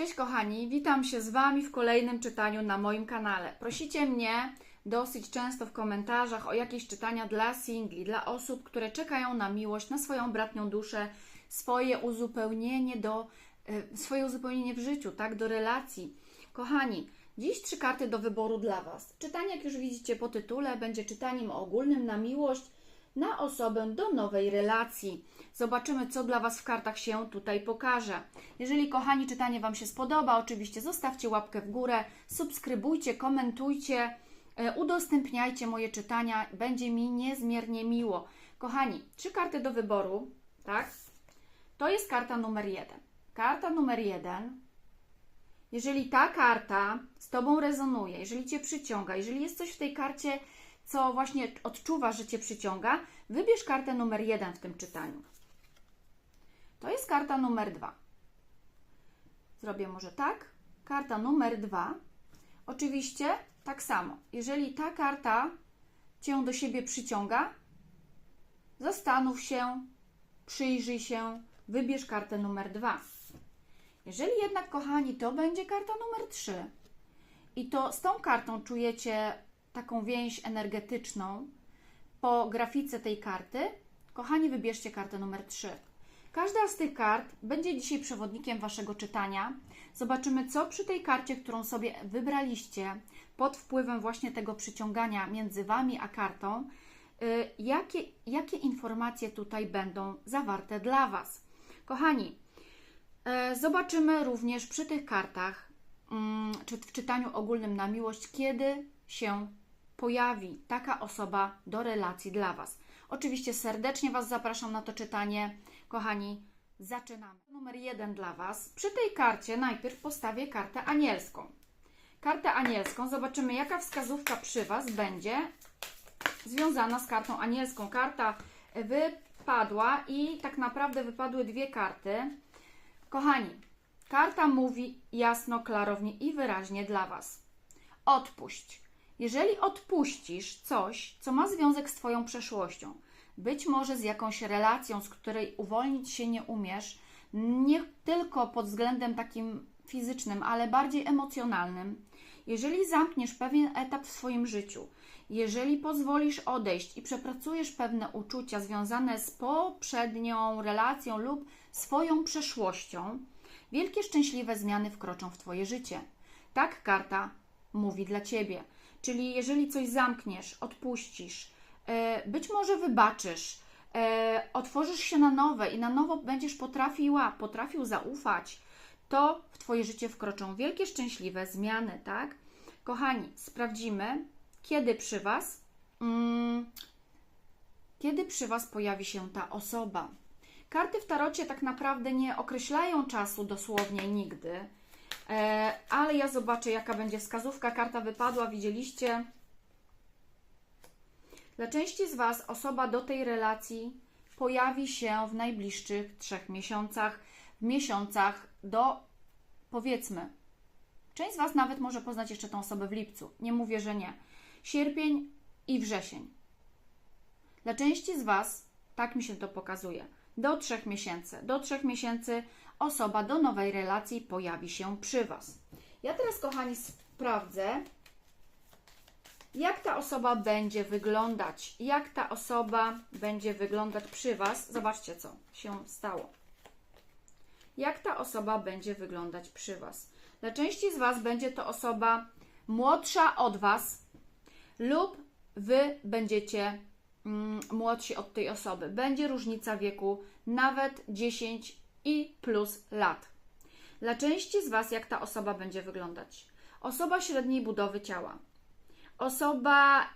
Cześć kochani, witam się z Wami w kolejnym czytaniu na moim kanale. Prosicie mnie dosyć często w komentarzach o jakieś czytania dla singli, dla osób, które czekają na miłość, na swoją bratnią duszę, swoje uzupełnienie do, e, swoje uzupełnienie w życiu, tak, do relacji. Kochani, dziś trzy karty do wyboru dla Was. Czytanie, jak już widzicie po tytule, będzie czytaniem ogólnym na miłość, na osobę do nowej relacji. Zobaczymy, co dla Was w kartach się tutaj pokaże. Jeżeli, kochani, czytanie Wam się spodoba, oczywiście zostawcie łapkę w górę, subskrybujcie, komentujcie, e, udostępniajcie moje czytania, będzie mi niezmiernie miło. Kochani, trzy karty do wyboru, tak? To jest karta numer jeden. Karta numer jeden. Jeżeli ta karta z Tobą rezonuje, jeżeli Cię przyciąga, jeżeli jest coś w tej karcie, co właśnie odczuwasz, że Cię przyciąga, wybierz kartę numer jeden w tym czytaniu. To jest karta numer dwa. Zrobię może tak. Karta numer dwa. Oczywiście tak samo. Jeżeli ta karta Cię do siebie przyciąga, zastanów się, przyjrzyj się, wybierz kartę numer dwa. Jeżeli jednak, kochani, to będzie karta numer trzy i to z tą kartą czujecie taką więź energetyczną po grafice tej karty, kochani, wybierzcie kartę numer 3. Każda z tych kart będzie dzisiaj przewodnikiem Waszego czytania. Zobaczymy, co przy tej karcie, którą sobie wybraliście, pod wpływem właśnie tego przyciągania między Wami a kartą, y, jakie, jakie informacje tutaj będą zawarte dla Was. Kochani, e, zobaczymy również przy tych kartach, mm, czy w czytaniu ogólnym na miłość, kiedy się pojawi taka osoba do relacji dla Was. Oczywiście serdecznie Was zapraszam na to czytanie. Kochani, zaczynamy. Numer jeden dla Was. Przy tej karcie najpierw postawię kartę anielską. Kartę anielską, zobaczymy jaka wskazówka przy Was będzie związana z kartą anielską. Karta wypadła i tak naprawdę wypadły dwie karty. Kochani, karta mówi jasno, klarownie i wyraźnie dla Was. Odpuść. Jeżeli odpuścisz coś, co ma związek z Twoją przeszłością, być może z jakąś relacją, z której uwolnić się nie umiesz, nie tylko pod względem takim fizycznym, ale bardziej emocjonalnym, jeżeli zamkniesz pewien etap w swoim życiu, jeżeli pozwolisz odejść i przepracujesz pewne uczucia związane z poprzednią relacją lub swoją przeszłością, wielkie szczęśliwe zmiany wkroczą w Twoje życie. Tak karta mówi dla Ciebie. Czyli jeżeli coś zamkniesz, odpuścisz, e, być może wybaczysz, e, otworzysz się na nowe i na nowo będziesz potrafiła, potrafił zaufać, to w Twoje życie wkroczą wielkie, szczęśliwe zmiany, tak? Kochani, sprawdzimy, kiedy przy Was, mm, kiedy przy Was pojawi się ta osoba. Karty w tarocie tak naprawdę nie określają czasu dosłownie nigdy, ale ja zobaczę, jaka będzie wskazówka. Karta wypadła, widzieliście. Dla części z Was osoba do tej relacji pojawi się w najbliższych trzech miesiącach, w miesiącach do powiedzmy. Część z Was nawet może poznać jeszcze tą osobę w lipcu. Nie mówię, że nie. Sierpień i wrzesień. Dla części z Was, tak mi się to pokazuje, do trzech miesięcy. Do trzech miesięcy osoba do nowej relacji pojawi się przy Was. Ja teraz, kochani, sprawdzę, jak ta osoba będzie wyglądać. Jak ta osoba będzie wyglądać przy Was. Zobaczcie, co się stało. Jak ta osoba będzie wyglądać przy Was. Dla części z Was będzie to osoba młodsza od Was lub Wy będziecie mm, młodsi od tej osoby. Będzie różnica wieku nawet 10 i plus lat. Dla części z Was, jak ta osoba będzie wyglądać? Osoba średniej budowy ciała, osoba y,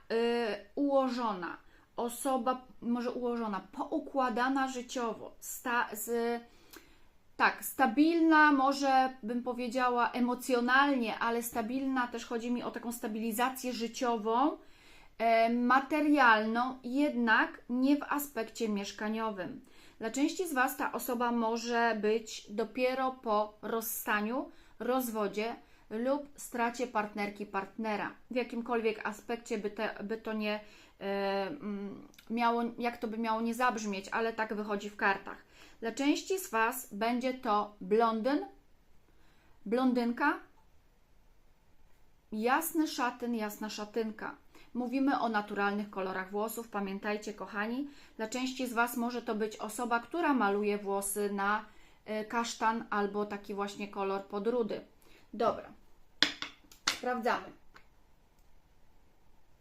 ułożona, osoba może ułożona, poukładana życiowo, sta, z, tak, stabilna, może bym powiedziała emocjonalnie, ale stabilna też chodzi mi o taką stabilizację życiową, e, materialną, jednak nie w aspekcie mieszkaniowym. Dla części z Was ta osoba może być dopiero po rozstaniu, rozwodzie lub stracie partnerki, partnera. W jakimkolwiek aspekcie by, te, by to nie e, miało, jak to by miało nie zabrzmieć, ale tak wychodzi w kartach. Dla części z Was będzie to blondyn blondynka, jasny szatyn, jasna szatynka. Mówimy o naturalnych kolorach włosów. Pamiętajcie, kochani, dla części z Was może to być osoba, która maluje włosy na y, kasztan albo taki właśnie kolor podrudy. Dobra, sprawdzamy.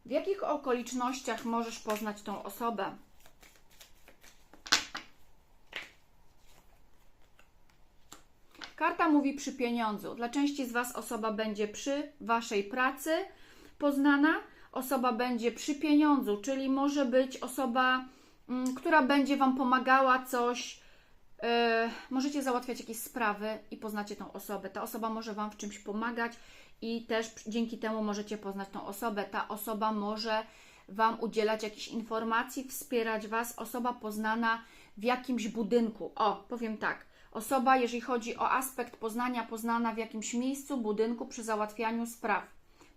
W jakich okolicznościach możesz poznać tą osobę? Karta mówi przy pieniądzu. Dla części z Was osoba będzie przy Waszej pracy poznana, osoba będzie przy pieniądzu, czyli może być osoba, mm, która będzie Wam pomagała coś. Yy, możecie załatwiać jakieś sprawy i poznacie tą osobę. Ta osoba może Wam w czymś pomagać i też dzięki temu możecie poznać tą osobę. Ta osoba może Wam udzielać jakichś informacji, wspierać Was. Osoba poznana w jakimś budynku. O, powiem tak. Osoba, jeżeli chodzi o aspekt poznania, poznana w jakimś miejscu, budynku przy załatwianiu spraw,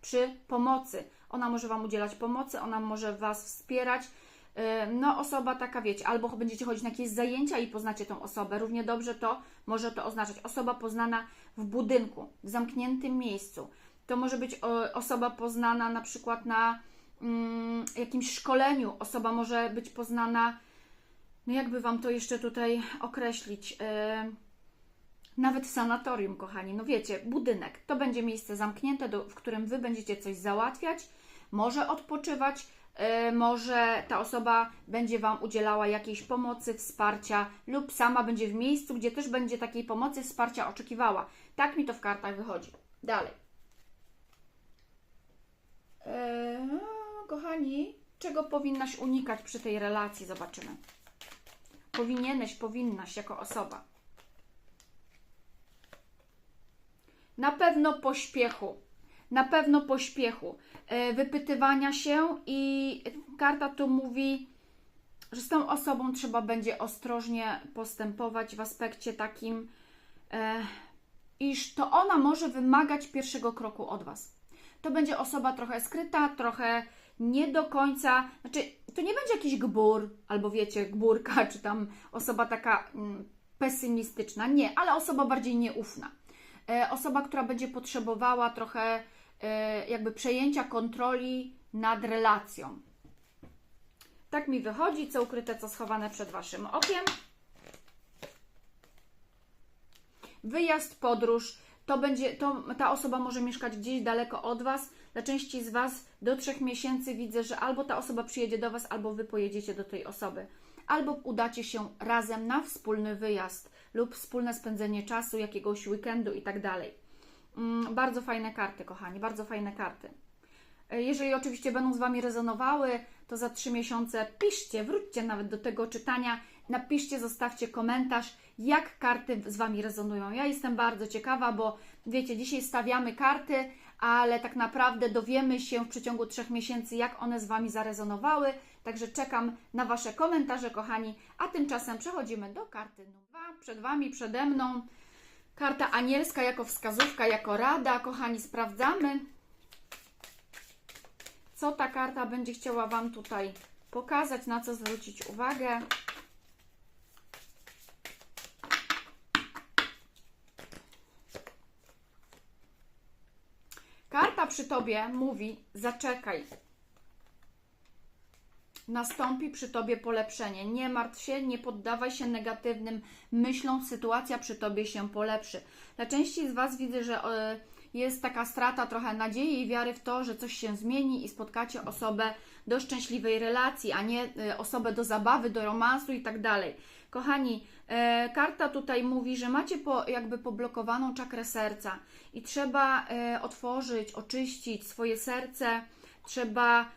przy pomocy. Ona może Wam udzielać pomocy, ona może Was wspierać. Yy, No, osoba taka, wiecie, albo będziecie chodzić na jakieś zajęcia i poznacie tą osobę. Równie dobrze to może to oznaczać osoba poznana w budynku, w zamkniętym miejscu. To może być osoba poznana na przykład na mm, jakimś szkoleniu. Osoba może być poznana, no jakby Wam to jeszcze tutaj określić, yy, nawet w sanatorium, kochani. No wiecie, budynek to będzie miejsce zamknięte, do, w którym Wy będziecie coś załatwiać, może odpoczywać, yy, może ta osoba będzie Wam udzielała jakiejś pomocy, wsparcia, lub sama będzie w miejscu, gdzie też będzie takiej pomocy, wsparcia oczekiwała. Tak mi to w kartach wychodzi. Dalej. Eee, kochani, czego powinnaś unikać przy tej relacji? Zobaczymy. Powinieneś, powinnaś jako osoba. Na pewno pośpiechu. Na pewno pośpiechu. E, wypytywania się i karta tu mówi, że z tą osobą trzeba będzie ostrożnie postępować w aspekcie takim, e, iż to ona może wymagać pierwszego kroku od Was to będzie osoba trochę skryta, trochę nie do końca, znaczy to nie będzie jakiś gbur, albo wiecie, gbórka, czy tam osoba taka mm, pesymistyczna, nie, ale osoba bardziej nieufna. E, osoba, która będzie potrzebowała trochę jakby przejęcia kontroli nad relacją. Tak mi wychodzi, co ukryte, co schowane przed Waszym okiem. Wyjazd, podróż, to będzie, to, ta osoba może mieszkać gdzieś daleko od Was. Dla części z Was do trzech miesięcy widzę, że albo ta osoba przyjedzie do Was, albo Wy pojedziecie do tej osoby. Albo udacie się razem na wspólny wyjazd lub wspólne spędzenie czasu, jakiegoś weekendu i tak dalej. Mm, bardzo fajne karty, kochani, bardzo fajne karty. E, Jeżeli oczywiście będą z Wami rezonowały, to za trzy miesiące piszcie, wróćcie nawet do tego czytania, napiszcie, zostawcie komentarz, jak karty z Wami rezonują. Ja jestem bardzo ciekawa, bo wiecie, dzisiaj stawiamy karty, ale tak naprawdę dowiemy się w przeciągu trzech miesięcy, jak one z Wami zarezonowały. Także czekam na Wasze komentarze, kochani. A tymczasem przechodzimy do karty numer dwa. Przed Wami, przede mną karta anielska jako wskazówka, jako rada. Kochani, sprawdzamy, co ta karta będzie chciała Wam tutaj pokazać, na co zwrócić uwagę. Karta przy Tobie mówi: zaczekaj. Nastąpi przy Tobie polepszenie. Nie martw się, nie poddawaj się negatywnym myślom, sytuacja przy Tobie się polepszy. Dla części z Was widzę, że e, jest taka strata trochę nadziei i wiary w to, że coś się zmieni i spotkacie osobę do szczęśliwej relacji, a nie e, osobę do zabawy, do romansu i tak dalej. Kochani, e, karta tutaj mówi, że macie po, jakby poblokowaną czakrę serca i trzeba otworzyć, oczyścić swoje serce, trzeba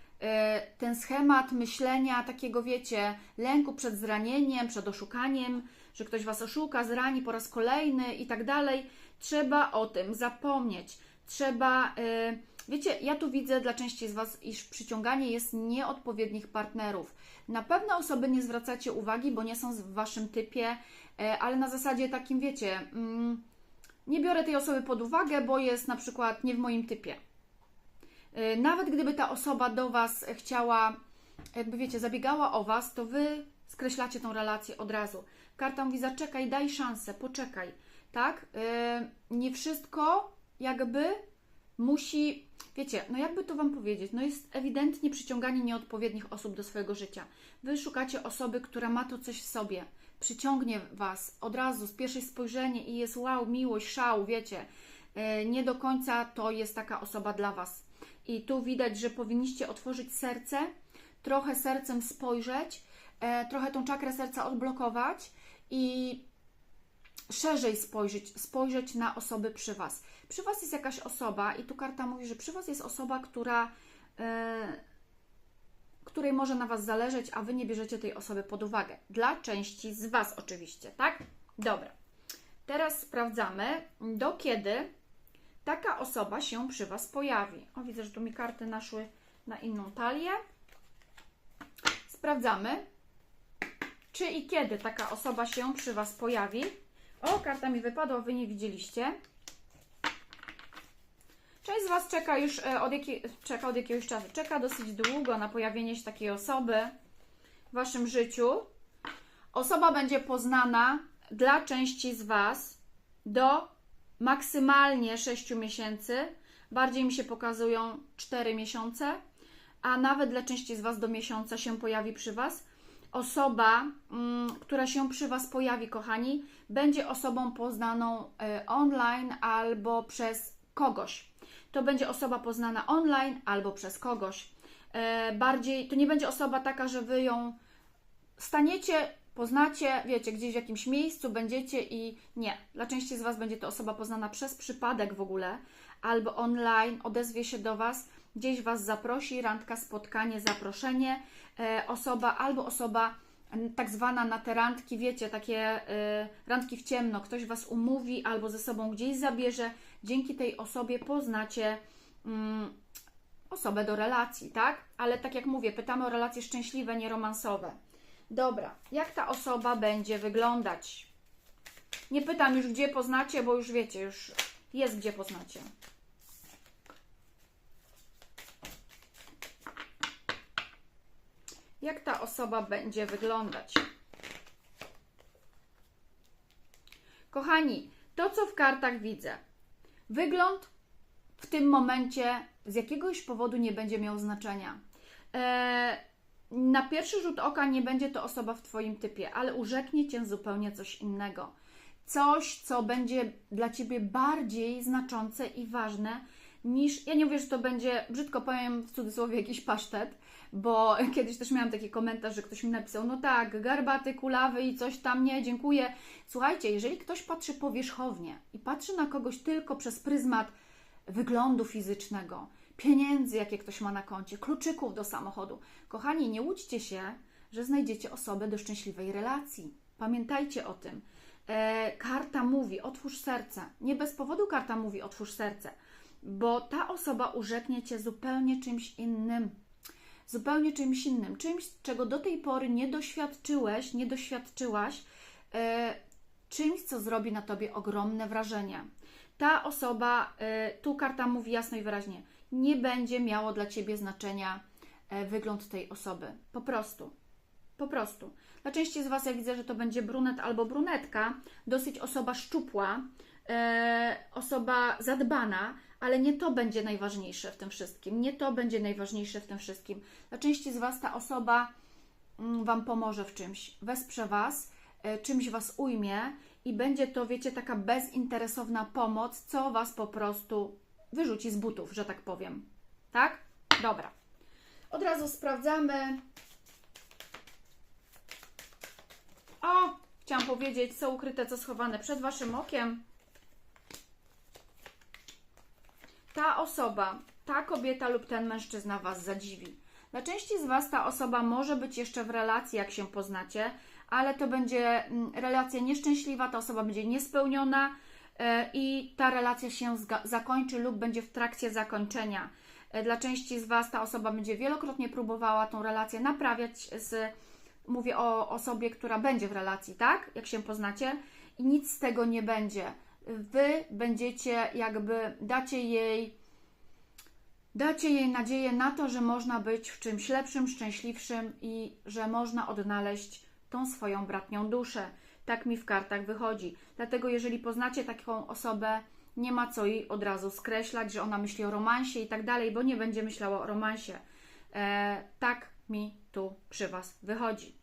ten schemat myślenia, takiego wiecie, lęku przed zranieniem, przed oszukaniem, że ktoś was oszuka, zrani po raz kolejny i tak dalej. Trzeba o tym zapomnieć. Trzeba, e, wiecie, ja tu widzę dla części z was, iż przyciąganie jest nieodpowiednich partnerów. Na pewne osoby nie zwracacie uwagi, bo nie są w waszym typie, e, ale na zasadzie takim, wiecie, mm, nie biorę tej osoby pod uwagę, bo jest na przykład nie w moim typie. E, Nawet gdyby ta osoba do Was chciała, jakby wiecie, zabiegała o Was, to Wy skreślacie tą relację od razu. Karta mówi: zaczekaj, daj szansę, poczekaj. tak? Yy, nie wszystko jakby musi, wiecie, no jakby to Wam powiedzieć, no jest ewidentnie przyciąganie nieodpowiednich osób do swojego życia. Wy szukacie osoby, która ma to coś w sobie, przyciągnie Was od razu, z pierwszej spojrzenie i jest wow, miłość, szał, wiecie. Yy, nie do końca to jest taka osoba dla Was. I tu widać, że powinniście otworzyć serce, trochę sercem spojrzeć, e, trochę tą czakrę serca odblokować i szerzej spojrzeć, spojrzeć na osoby przy Was. Przy Was jest jakaś osoba i tu karta mówi, że przy Was jest osoba, która, e, której może na Was zależeć, a Wy nie bierzecie tej osoby pod uwagę. Dla części z Was oczywiście, tak? Dobra. Teraz sprawdzamy, do kiedy taka osoba się przy Was pojawi. O, widzę, że tu mi karty naszły na inną talię. Sprawdzamy, czy i kiedy taka osoba się przy Was pojawi. O, karta mi wypadła, Wy nie widzieliście. Część z Was czeka już e, od, jakiej, czeka od jakiegoś czasu, czeka dosyć długo na pojawienie się takiej osoby w Waszym życiu. Osoba będzie poznana dla części z Was do maksymalnie 6 miesięcy. Bardziej mi się pokazują 4 miesiące, a nawet dla części z Was do miesiąca się pojawi przy Was. Osoba, mm, która się przy Was pojawi, kochani, będzie osobą poznaną y, online albo przez kogoś. To będzie osoba poznana online albo przez kogoś. E, bardziej, to nie będzie osoba taka, że Wy ją staniecie, poznacie, wiecie, gdzieś w jakimś miejscu będziecie i nie. Dla części z Was będzie to osoba poznana przez przypadek w ogóle, albo online, odezwie się do Was, gdzieś Was zaprosi, randka, spotkanie, zaproszenie, e, osoba albo osoba tak zwana na te randki, wiecie, takie e, randki w ciemno, ktoś Was umówi albo ze sobą gdzieś zabierze, dzięki tej osobie poznacie mm, osobę do relacji, tak? Ale tak jak mówię, pytamy o relacje szczęśliwe, nie romansowe. Dobra, jak ta osoba będzie wyglądać? Nie pytam już, gdzie poznacie, bo już wiecie, już jest gdzie poznacie. Jak ta osoba będzie wyglądać? Kochani, to co w kartach widzę, wygląd w tym momencie z jakiegoś powodu nie będzie miał znaczenia. Eee, na pierwszy rzut oka nie będzie to osoba w Twoim typie, ale urzeknie Cię zupełnie coś innego. Coś, co będzie dla Ciebie bardziej znaczące i ważne niż, ja nie mówię, że to będzie, brzydko powiem w cudzysłowie, jakiś pasztet, bo kiedyś też miałam taki komentarz, że ktoś mi napisał, no tak, garbaty, kulawy i coś tam, nie, dziękuję. Słuchajcie, jeżeli ktoś patrzy powierzchownie i patrzy na kogoś tylko przez pryzmat wyglądu fizycznego, pieniędzy, jakie ktoś ma na koncie, kluczyków do samochodu. Kochani, nie łudźcie się, że znajdziecie osobę do szczęśliwej relacji. Pamiętajcie o tym. E, karta mówi, otwórz serce. Nie bez powodu karta mówi, otwórz serce, bo ta osoba urzeknie cię zupełnie czymś innym. Zupełnie czymś innym, czymś, czego do tej pory nie doświadczyłeś, nie doświadczyłaś, e, czymś, co zrobi na tobie ogromne wrażenie. Ta osoba, e, tu karta mówi jasno i wyraźnie, nie będzie miało dla ciebie znaczenia e, wygląd tej osoby. Po prostu. Po prostu. Dla części z Was ja widzę, że to będzie brunet albo brunetka, dosyć osoba szczupła, e, osoba zadbana, ale nie to będzie najważniejsze w tym wszystkim. Nie to będzie najważniejsze w tym wszystkim. Dla części z Was ta osoba mm, Wam pomoże w czymś, wesprze Was, e, czymś Was ujmie i będzie to, wiecie, taka bezinteresowna pomoc, co Was po prostu wyrzuci z butów, że tak powiem. Tak? Dobra. Od razu sprawdzamy. O, chciałam powiedzieć, co ukryte, co schowane przed Waszym okiem. Ta osoba, ta kobieta lub ten mężczyzna Was zadziwi. Dla części z Was ta osoba może być jeszcze w relacji, jak się poznacie, ale to będzie mm, relacja nieszczęśliwa, ta osoba będzie niespełniona i ta relacja się zakończy lub będzie w trakcie zakończenia. E, Dla części z Was ta osoba będzie wielokrotnie próbowała tą relację naprawiać z mówię o osobie, która będzie w relacji, tak? Jak się poznacie, i nic z tego nie będzie. Wy będziecie jakby, dacie jej, dacie jej nadzieję na to, że można być w czymś lepszym, szczęśliwszym i że można odnaleźć tą swoją bratnią duszę. Tak mi w kartach wychodzi. Dlatego, jeżeli poznacie taką osobę, nie ma co jej od razu skreślać, że ona myśli o romansie i tak dalej, bo nie będzie myślała o romansie. E, tak mi tu przy Was wychodzi.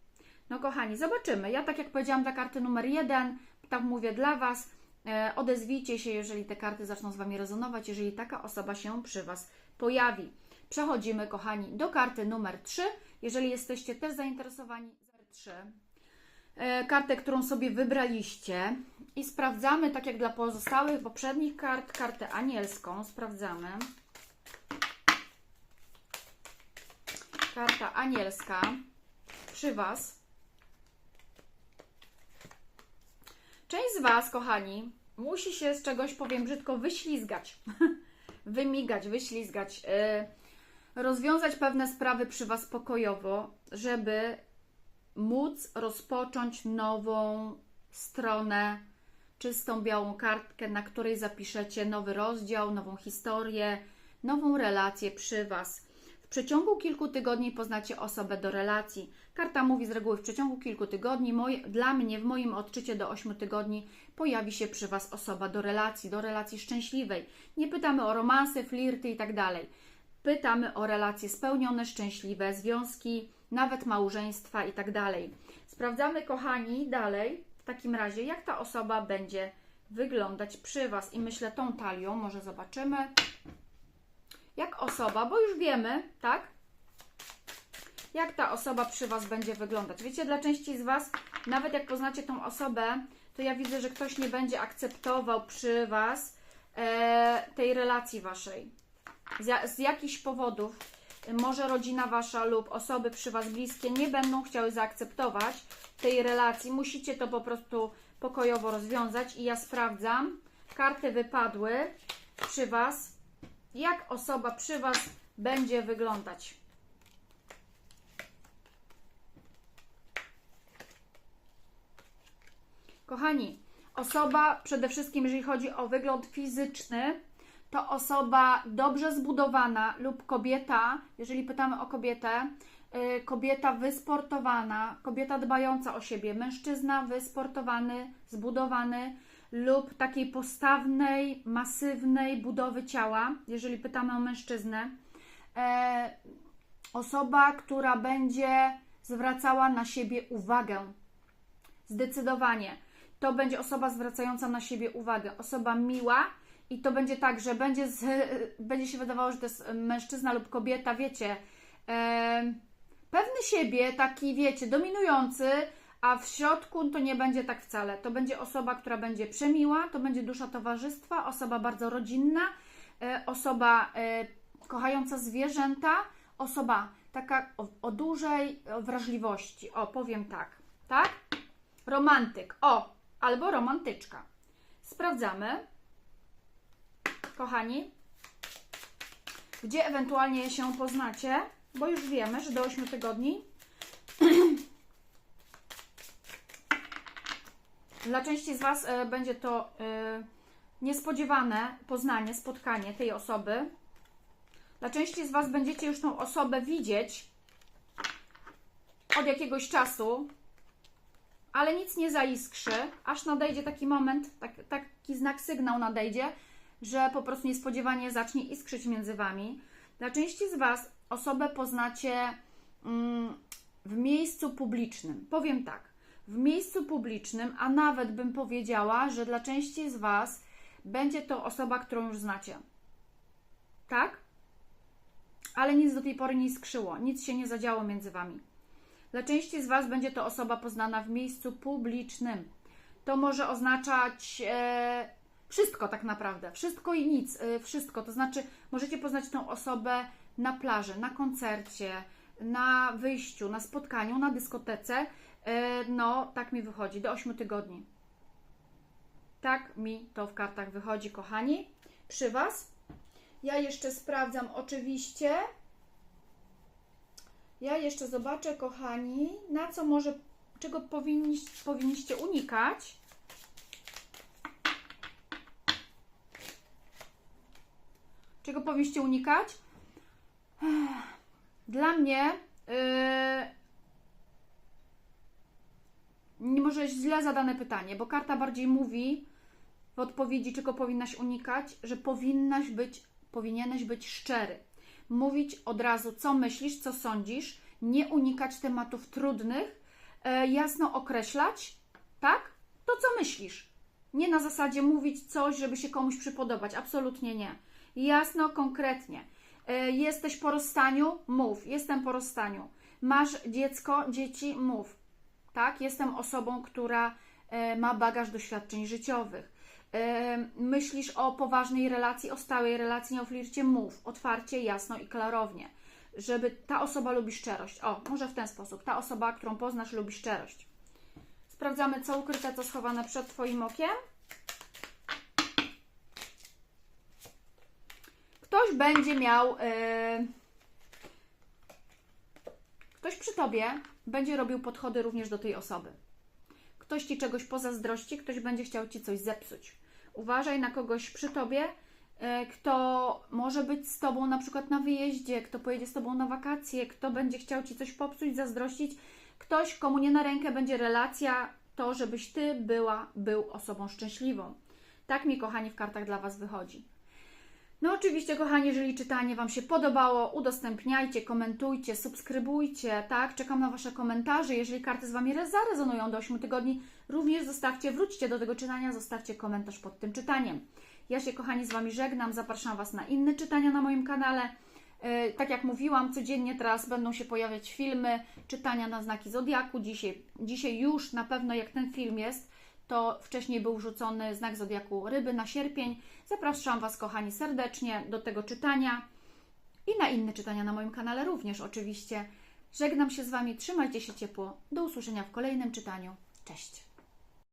No kochani, zobaczymy. Ja tak jak powiedziałam dla karty numer jeden, tak mówię dla Was, e, odezwijcie się, jeżeli te karty zaczną z Wami rezonować, jeżeli taka osoba się przy Was pojawi. Przechodzimy, kochani, do karty numer 3. Jeżeli jesteście też zainteresowani, numer 3. E, kartę, którą sobie wybraliście i sprawdzamy, tak jak dla pozostałych poprzednich kart, kartę anielską sprawdzamy. Karta anielska przy Was. Część z Was, kochani, musi się z czegoś, powiem brzydko, wyślizgać. Wymigać, wyślizgać. Yy, rozwiązać pewne sprawy przy Was pokojowo, żeby móc rozpocząć nową stronę, czystą białą kartkę, na której zapiszecie nowy rozdział, nową historię, nową relację przy Was. W przeciągu kilku tygodni poznacie osobę do relacji. Karta mówi z reguły w przeciągu kilku tygodni. Moj, dla mnie, w moim odczycie do 8 tygodni, pojawi się przy Was osoba do relacji, do relacji szczęśliwej. Nie pytamy o romanse, flirty i tak dalej. Pytamy o relacje spełnione, szczęśliwe, związki, nawet małżeństwa i tak dalej. Sprawdzamy, kochani, dalej w takim razie, jak ta osoba będzie wyglądać przy Was. I myślę, tą talią może zobaczymy jak osoba, bo już wiemy, tak? Jak ta osoba przy Was będzie wyglądać. Wiecie, dla części z Was, nawet jak poznacie tą osobę, to ja widzę, że ktoś nie będzie akceptował przy Was e, tej relacji Waszej. Z, z jakichś powodów, może rodzina Wasza lub osoby przy Was bliskie nie będą chciały zaakceptować tej relacji. Musicie to po prostu pokojowo rozwiązać i ja sprawdzam. Karty wypadły przy Was jak osoba przy Was będzie wyglądać. Kochani, osoba przede wszystkim, jeżeli chodzi o wygląd fizyczny, to osoba dobrze zbudowana lub kobieta, jeżeli pytamy o kobietę, yy, kobieta wysportowana, kobieta dbająca o siebie, mężczyzna wysportowany, zbudowany, lub takiej postawnej, masywnej budowy ciała, jeżeli pytamy o mężczyznę. E, osoba, która będzie zwracała na siebie uwagę. Zdecydowanie. To będzie osoba zwracająca na siebie uwagę. Osoba miła i to będzie tak, że będzie, z, będzie się wydawało, że to jest mężczyzna lub kobieta, wiecie, e, pewny siebie, taki, wiecie, dominujący, a w środku to nie będzie tak wcale. To będzie osoba, która będzie przemiła, to będzie dusza towarzystwa, osoba bardzo rodzinna, e, osoba e, kochająca zwierzęta, osoba taka o, o dużej wrażliwości. O, powiem tak, tak? Romantyk, o, albo romantyczka. Sprawdzamy, kochani, gdzie ewentualnie się poznacie, bo już wiemy, że do 8 tygodni Dla części z Was e, będzie to e, niespodziewane poznanie, spotkanie tej osoby. Dla części z Was będziecie już tą osobę widzieć od jakiegoś czasu, ale nic nie zaiskrzy, aż nadejdzie taki moment, tak, taki znak, sygnał nadejdzie, że po prostu niespodziewanie zacznie iskrzyć między Wami. Dla części z Was osobę poznacie mm, w miejscu publicznym. Powiem tak, w miejscu publicznym, a nawet bym powiedziała, że dla części z Was będzie to osoba, którą już znacie. Tak? Ale nic do tej pory nie skrzyło, nic się nie zadziało między Wami. Dla części z Was będzie to osoba poznana w miejscu publicznym. To może oznaczać e, wszystko tak naprawdę. Wszystko i nic. E, wszystko. To znaczy, możecie poznać tą osobę na plaży, na koncercie, na wyjściu, na spotkaniu, na dyskotece E, no, tak mi wychodzi, do 8 tygodni. Tak mi to w kartach wychodzi, kochani. Przy Was. Ja jeszcze sprawdzam oczywiście. Ja jeszcze zobaczę, kochani, na co może, czego powinni, powinniście unikać. Czego powinniście unikać? Dla mnie yy, może źle zadane pytanie, bo karta bardziej mówi w odpowiedzi, czego powinnaś unikać, że powinnaś być, powinieneś być szczery. Mówić od razu, co myślisz, co sądzisz, nie unikać tematów trudnych, e, jasno określać, tak? To, co myślisz. Nie na zasadzie mówić coś, żeby się komuś przypodobać. Absolutnie nie. Jasno, konkretnie. E, Jesteś po rozstaniu? Mów. Jestem po rozstaniu. Masz dziecko, dzieci? Mów. Tak? Jestem osobą, która e, ma bagaż doświadczeń życiowych. E, Myślisz o poważnej relacji, o stałej relacji, nie o flircie? Mów. Otwarcie, jasno i klarownie. Żeby ta osoba lubi szczerość. O, może w ten sposób. Ta osoba, którą poznasz, lubi szczerość. Sprawdzamy, co ukryte, co schowane przed Twoim okiem. Ktoś będzie miał. e, ktoś przy tobie będzie robił podchody również do tej osoby. Ktoś ci czegoś pozazdrości, ktoś będzie chciał ci coś zepsuć. Uważaj na kogoś przy tobie, e, kto może być z tobą na przykład na wyjeździe, kto pojedzie z tobą na wakacje, kto będzie chciał ci coś popsuć, zazdrościć. Ktoś, komu nie na rękę będzie relacja, to żebyś ty była, był osobą szczęśliwą. Tak mi, kochani, w kartach dla Was wychodzi. No oczywiście, kochani, jeżeli czytanie Wam się podobało, udostępniajcie, komentujcie, subskrybujcie, tak? Czekam na Wasze komentarze. Jeżeli karty z Wami re- zarezonują do 8 tygodni, również zostawcie, wróćcie do tego czytania, zostawcie komentarz pod tym czytaniem. Ja się, kochani, z Wami żegnam, zapraszam Was na inne czytania na moim kanale. E, Tak jak mówiłam, codziennie teraz będą się pojawiać filmy, czytania na znaki Zodiaku. Dzisiaj, dzisiaj już na pewno jak ten film jest, to wcześniej był rzucony znak Zodiaku Ryby na sierpień. Zapraszam Was, kochani, serdecznie do tego czytania i na inne czytania na moim kanale również oczywiście. Żegnam się z Wami, trzymajcie się ciepło. Do usłyszenia w kolejnym czytaniu. Cześć!